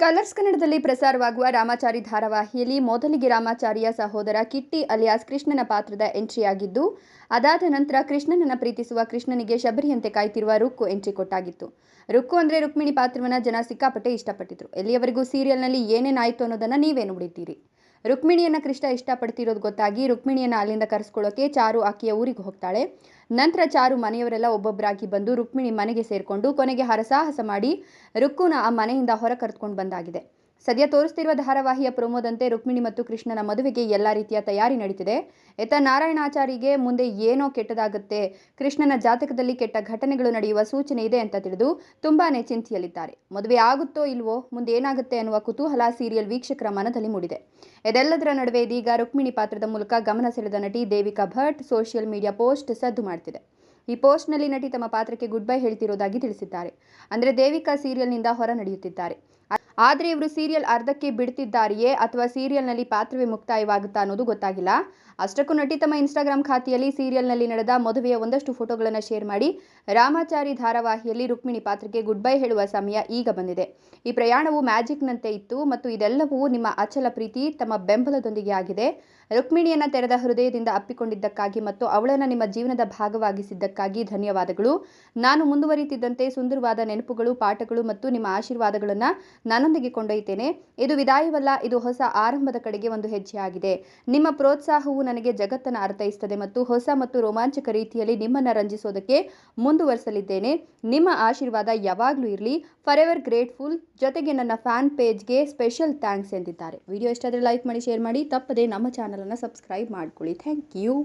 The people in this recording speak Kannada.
ಕಲರ್ಸ್ ಕನ್ನಡದಲ್ಲಿ ಪ್ರಸಾರವಾಗುವ ರಾಮಾಚಾರಿ ಧಾರಾವಾಹಿಯಲ್ಲಿ ಮೊದಲಿಗೆ ರಾಮಾಚಾರಿಯ ಸಹೋದರ ಕಿಟ್ಟಿ ಅಲಿಯಾಸ್ ಕೃಷ್ಣನ ಪಾತ್ರದ ಎಂಟ್ರಿಯಾಗಿದ್ದು, ಅದಾದ ನಂತರ ಕೃಷ್ಣನನ್ನು ಪ್ರೀತಿಸುವ ಕೃಷ್ಣನಿಗೆ ಶಬರಿಯಂತೆ ಕಾಯ್ತಿರುವ ರುಕ್ಕು ಎಂಟ್ರಿ ಕೊಟ್ಟಾಗಿತ್ತು. ರುಕ್ಕು ಅಂದರೆ ರುಕ್ಮಿಣಿ ಪಾತ್ರವನ್ನು ಜನ ಸಿಕ್ಕಾಪಟ್ಟೆ ಇಷ್ಟಪಟ್ಟಿದ್ರು. ಎಲ್ಲಿಯವರೆಗೂ ಸೀರಿಯಲ್ನಲ್ಲಿ ಏನೇನಾಯಿತು ಅನ್ನೋದನ್ನು ನೀವೇ ನೋಡಿದ್ದೀರಿ. ರುಕ್ಮಿಣಿಯನ್ನ ಕೃಷ್ಣ ಇಷ್ಟಪಡ್ತಿರೋದು ಗೊತ್ತಾಗಿ ರುಕ್ಮಿಣಿಯನ್ನ ಅಲ್ಲಿಂದ ಕರೆಸ್ಕೊಳ್ಳೋಕೆ ಚಾರು ಆಕೆಯ ಊರಿಗೆ ಹೋಗ್ತಾಳೆ. ನಂತರ ಚಾರು ಮನೆಯವರೆಲ್ಲ ಒಬ್ಬೊಬ್ಬರಾಗಿ ಬಂದು ರುಕ್ಮಿಣಿ ಮನೆಗೆ ಸೇರಿಕೊಂಡು ಕೊನೆಗೆ ಹರಸಾಹಸ ಮಾಡಿ ರುಕ್ಕುನ ಆ ಮನೆಯಿಂದ ಹೊರ ಕರೆದುಕೊಂಡು ಬಂದಾಗಿದೆ. ಸದ್ಯ ತೋರಿಸ್ತಿರುವ ಧಾರಾವಾಹಿಯ ಪ್ರೊಮೋದಂತೆ ರುಕ್ಮಿಣಿ ಮತ್ತು ಕೃಷ್ಣನ ಮದುವೆಗೆ ಎಲ್ಲ ರೀತಿಯ ತಯಾರಿ ನಡೀತಿದೆ. ಎತ್ತ ನಾರಾಯಣಾಚಾರಿಗೆ ಮುಂದೆ ಏನೋ ಕೆಟ್ಟದಾಗುತ್ತೆ, ಕೃಷ್ಣನ ಜಾತಕದಲ್ಲಿ ಕೆಟ್ಟ ಘಟನೆಗಳು ನಡೆಯುವ ಸೂಚನೆ ಇದೆ ಅಂತ ತಿಳಿದು ತುಂಬಾನೇ ಚಿಂತೆಯಲ್ಲಿದ್ದಾರೆ. ಮದುವೆ ಆಗುತ್ತೋ ಇಲ್ವೋ, ಮುಂದೆ ಏನಾಗುತ್ತೆ ಅನ್ನುವ ಕುತೂಹಲ ಸೀರಿಯಲ್ ವೀಕ್ಷಕರ ಮನದಲ್ಲಿ ಮೂಡಿದೆ. ಇದೆಲ್ಲದರ ನಡುವೆ ಇದೀಗ ರುಕ್ಮಿಣಿ ಪಾತ್ರದ ಮೂಲಕ ಗಮನ ಸೆಳೆದ ನಟಿ Devika Bhat social media post ಸದ್ದು ಮಾಡ್ತಿದೆ. ಈ ಪೋಸ್ಟ್ನಲ್ಲಿ ನಟಿ ತಮ್ಮ ಪಾತ್ರಕ್ಕೆ ಗುಡ್ ಬೈ ಹೇಳ್ತಿರೋದಾಗಿ ತಿಳಿಸಿದ್ದಾರೆ. ಅಂದರೆ ದೇವಿಕಾ ಸೀರಿಯಲ್ನಿಂದ ಹೊರ ನಡೆಯುತ್ತಿದ್ದಾರೆ. ಆದರೆ ಇವರು ಸೀರಿಯಲ್ ಅರ್ಧಕ್ಕೆ ಬಿಡ್ತಿದ್ದಾರೆಯೇ ಅಥವಾ ಸೀರಿಯಲ್ನಲ್ಲಿ ಪಾತ್ರವೇ ಮುಕ್ತಾಯವಾಗುತ್ತಾ ಅನ್ನೋದು ಗೊತ್ತಾಗಿಲ್ಲ. ಅಷ್ಟಕ್ಕೂ ನಟಿ ತಮ್ಮ ಇನ್ಸ್ಟಾಗ್ರಾಮ್ ಖಾತೆಯಲ್ಲಿ ಸೀರಿಯಲ್ನಲ್ಲಿ ನಡೆದ ಮದುವೆಯ ಒಂದಷ್ಟು ಫೋಟೋಗಳನ್ನು ಶೇರ್ ಮಾಡಿ ರಾಮಾಚಾರಿ ಧಾರಾವಾಹಿಯಲ್ಲಿ ರುಕ್ಮಿಣಿ ಪಾತ್ರಕ್ಕೆ ಗುಡ್ ಬೈ ಹೇಳುವ ಸಮಯ ಈಗ ಬಂದಿದೆ. ಈ ಪ್ರಯಾಣವು ಮ್ಯಾಜಿಕ್ನಂತೆ ಇತ್ತು ಮತ್ತು ಇದೆಲ್ಲವೂ ನಿಮ್ಮ ಅಚಲ ಪ್ರೀತಿ, ತಮ್ಮ ಬೆಂಬಲದೊಂದಿಗೆ ಆಗಿದೆ. ರುಕ್ಮಿಣಿಯನ್ನು ತೆರೆದ ಹೃದಯದಿಂದ ಅಪ್ಪಿಕೊಂಡಿದ್ದಕ್ಕಾಗಿ ಮತ್ತು ಅವಳನ್ನು ನಿಮ್ಮ ಜೀವನದ ಭಾಗವಾಗಿಸಿದ್ದಕ್ಕಾಗಿ ಧನ್ಯವಾದಗಳು. ನಾನು ಮುಂದುವರಿಯುತ್ತಿದ್ದಂತೆ ಸುಂದರವಾದ ನೆನಪುಗಳು, ಪಾಠಗಳು ಮತ್ತು ನಿಮ್ಮ ಆಶೀರ್ವಾದಗಳನ್ನು ನನ್ನೊಂದಿಗೆ ಕೊಂಡೊಯ್ತೇನೆ. ಇದು ವಿದಾಯವಲ್ಲ, ಇದು ಹೊಸ ಆರಂಭದ ಕಡೆಗೆ ಒಂದು ಹೆಜ್ಜೆಯಾಗಿದೆ. ನಿಮ್ಮ ಪ್ರೋತ್ಸಾಹವು ನನಗೆ ಜಗತ್ತನ್ನು ಅರ್ಥೈಸುತ್ತದೆ ಮತ್ತು ಹೊಸ ಮತ್ತು ರೋಮಾಂಚಕ ರೀತಿಯಲ್ಲಿ ನಿಮ್ಮನ್ನು ರಂಜಿಸೋದಕ್ಕೆ ಮುಂದುವರಿಸಲಿದ್ದೇನೆ. ನಿಮ್ಮ ಆಶೀರ್ವಾದ ಯಾವಾಗಲೂ ಇರಲಿ. ಫಾರ್ ಎವರ್ ಗ್ರೇಟ್ಫುಲ್ ಜೊತೆಗೆ ನನ್ನ ಫ್ಯಾನ್ ಪೇಜ್ಗೆ ಸ್ಪೆಷಲ್ ಥ್ಯಾಂಕ್ಸ್ ಎಂದಿದ್ದಾರೆ. ವಿಡಿಯೋ ಇಷ್ಟಾದರೆ ಲೈಕ್ ಮಾಡಿ ಶೇರ್ ಮಾಡಿ. ತಪ್ಪದೆ ನಮ್ಮ ಚಾನಲನ್ನು ಸಬ್ಸ್ಕ್ರೈಬ್ ಮಾಡ್ಕೊಳ್ಳಿ. Thank you